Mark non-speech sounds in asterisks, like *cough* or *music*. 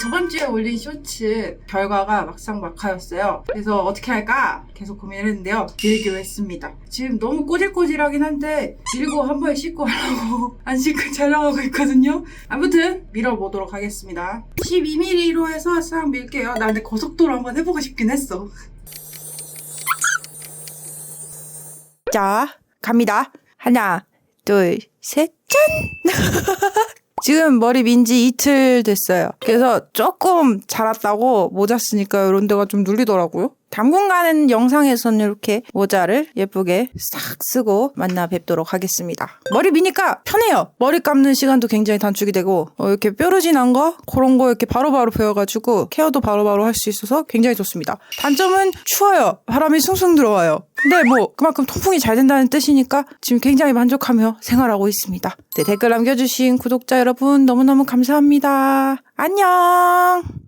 저번 주에 올린 쇼츠 결과가 막상 막하였어요. 그래서 어떻게 할까 계속 고민을 했는데요. 밀기로 했습니다. 지금 너무 꼬질꼬질하긴 한데 밀고 한 번에 씻고 하려고 *laughs* 안 씻고 촬영하고 있거든요. 아무튼 밀어보도록 하겠습니다. 12mm로 해서 싹 밀게요. 나 근데 고속도로 한번 해보고 싶긴 했어. 자, 갑니다. 하나, 둘, 셋, 짠! *laughs* 지금 머리 민지 이틀 됐어요. 그래서 조금 자랐다고 모자 쓰니까 이런 데가 좀 눌리더라고요. 당분간은 영상에서는 이렇게 모자를 예쁘게 싹 쓰고 만나 뵙도록 하겠습니다. 머리 미니까 편해요. 머리 감는 시간도 굉장히 단축이 되고 어, 이렇게 뾰루진한 거 그런 거 이렇게 바로바로 배워가지고 케어도 바로바로 할 수 있어서 굉장히 좋습니다. 단점은 추워요. 바람이 숭숭 들어와요. 근데 뭐 그만큼 통풍이 잘 된다는 뜻이니까 지금 굉장히 만족하며 생활하고 있습니다. 네, 댓글 남겨주신 구독자 여러분 너무너무 감사합니다. 안녕!